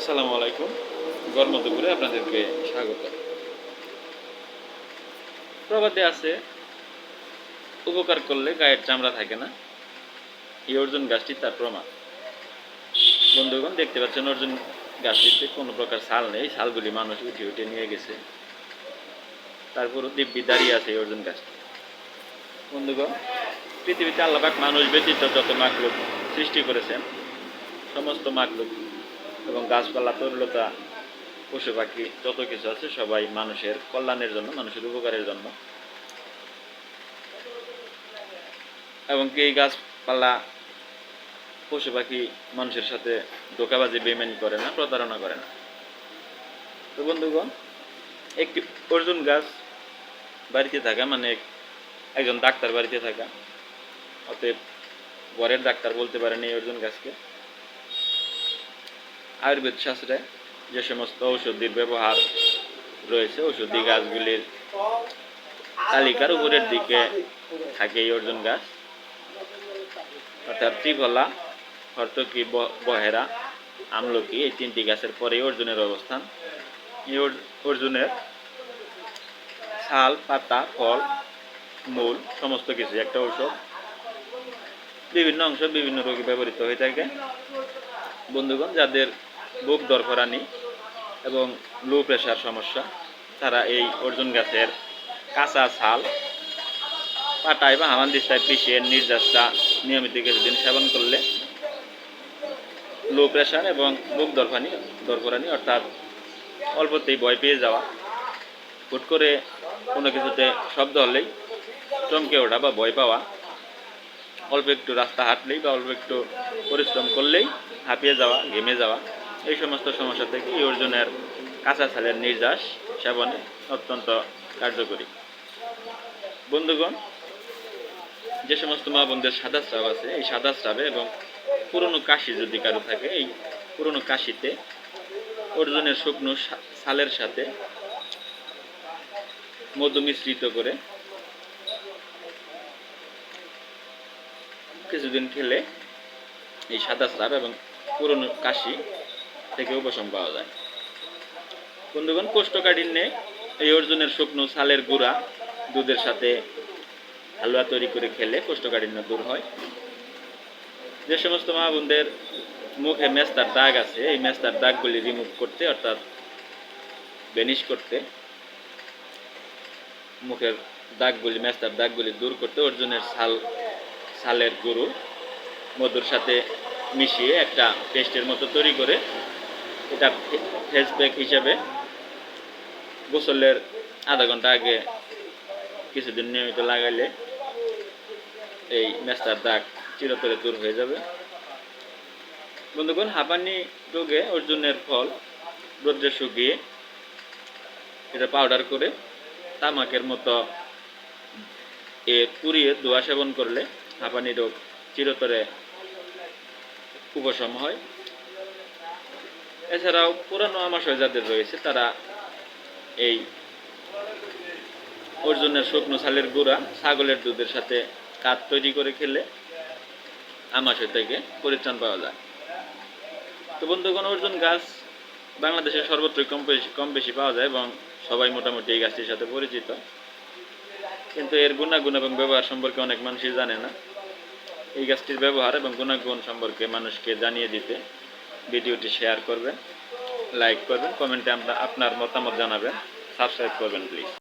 আসসালামু আলাইকুম। গর্ম দুপুরে আপনাদেরকে স্বাগত। প্রবাদে আছে, উপকার করলে গায়ের চামড়া থাকে না। এই অর্জুন গাছটি তার প্রমাণ। বন্ধুগণ, দেখতে পাচ্ছেন অর্জুন গাছটিতে কোনো প্রকার ছাল নেই। ছালগুলি মানুষ উঠে উঠে নিয়ে গেছে। তারপর দিব্যি দাঁড়িয়ে আছে এই অর্জুন গাছটি। বন্ধুগণ, পৃথিবীতে আল্লাপাক মানুষ ব্যতীত যত মাকলুক সৃষ্টি করেছেন, সমস্ত মাকলুক এবং গাছপালা, তরুলতা, পশু পাখি, যত কিছু আছে সবাই মানুষের কল্যাণের জন্য, মানুষের উপকারের জন্য। এবং কি এই গাছপালা পশু পাখি মানুষের সাথে ধোকাবাজি বেমানি করে না, প্রতারণা করে না। তো বন্ধুগণ, একটি অর্জুন গাছ বাড়িতে থাকা মানে একজন ডাক্তার বাড়িতে থাকা, অতএব ঘরের ডাক্তার বলতে পারেন এই অর্জুন গাছকে। আয়ুর্বেদ শাস্ত্রে যে সমস্ত ঔষধির ব্যবহার রয়েছে, ঔষধি গাছগুলির তালিকার উপরের দিকে থাকে এই অর্জুন গাছ। অর্থাৎ ত্রিফলা, হর্তকি বহেরা, আমলকি, এই তিনটি গাছের পরে অর্জুনের অবস্থান। এই অর্জুনের ছাল, পাতা, ফল, মূল, সমস্ত কিছু, একটা ঔষধ। বিভিন্ন অংশ বিভিন্ন রোগে ব্যবহৃত হয়ে থাকে। বন্ধুগণ, যাদের বুক দরফরানি এবং লো প্রেশার সমস্যা। তারা এই অর্জুন গাছের কাঁচা ছাল পাটায় বা হামানদিস্তায় পিষিয়ে নির্যাসটা নিয়মিত কিছুদিন সেবন করলে লো প্রেশার এবং বুক দরফানি দরফরানি অর্থাৎ অল্পতেই ভয় পেয়ে যাওয়া। হুট করে কোনো কিছুতে শব্দ হলেই চমকে ওঠা বা ভয় পাওয়া। অল্প একটু রাস্তা হাঁটলেই বা অল্প একটু পরিশ্রম করলেই হাঁপিয়ে যাওয়া, ঘেমে যাওয়া। এই সমস্ত সমস্যা থেকে অর্জুনের কাঁচা ছালের নির্যাস সেবনে অত্যন্ত কার্যকরী। বন্ধুগণ, যে সমস্ত মা বোনদের সাদা স্রাব আছে, এই সাদা স্রাবে এবং পুরনো কাশি যদি কারও থাকে, এই পুরনো কাশিতে অর্জুনের শুকনো ছালের সাথে মধু মিশ্রিত করে কিছুদিন খেলে এই সাদা স্রাব এবং পুরনো কাশি থেকে উপশম পাওয়া যায়। বন্ধুগণ, কোষ্ঠকাঠিন্যে এই অর্জুনের শুকনো ছালের গুঁড়া দুধের সাথে হালুয়া তৈরি করে খেলে কোষ্ঠকাঠিন্য দূর হয়। যে সমস্ত মা বোনদের মুখে মেস্তার দাগ আছে, এই মেস্তার দাগগুলি রিমুভ করতে, অর্থাৎ বেনিশ করতে, মুখের দাগগুলি, মেস্তার দাগগুলি দূর করতে অর্জুনের ছাল, ছালের গুঁড়ো মধুর সাথে মিশিয়ে একটা পেস্টের মতো তৈরি করে এটা ফেস প্যাক হিসাবে গোসলের আধা ঘণ্টা আগে কিছুদিন নিয়মিত লাগাইলে এই মেস্তার দাগ চিরতরে দূর হয়ে যাবে। বন্ধুগণ, হাঁপানি রোগে অর্জুনের ফল রোদ্রে শুকিয়ে এটা পাউডার করে তামাকের মতো এ পুড়িয়ে ধোয়া সেবন করলে হাঁপানি রোগ চিরতরে উপশম হয়। এছাড়াও পুরানো আমাশয় যাদের রয়েছে, তারা এই অর্জুনের শুকনো ছালের গুঁড়া, ছাগলের দুধের সাথে কাঠ তৈরি করে খেলে আমাশয় থেকে পরিত্রাণ পাওয়া যায়। তো বন্ধুগণ, অর্জুন গাছ বাংলাদেশের সর্বত্রই কম বেশি কম বেশি পাওয়া যায় এবং সবাই মোটামুটি এই গাছটির সাথে পরিচিত। কিন্তু এর গুণাগুণ এবং ব্যবহার সম্পর্কে অনেক মানুষই জানে না। এই গাছটির ব্যবহার এবং গুণাগুণ সম্পর্কে মানুষকে জানিয়ে দিতে ভিডিওটি শেয়ার করবেন লাইক করবেন কমেন্টে আমরা আপনার মতামত জানাবেন সাবস্ক্রাইব করবেন প্লিজ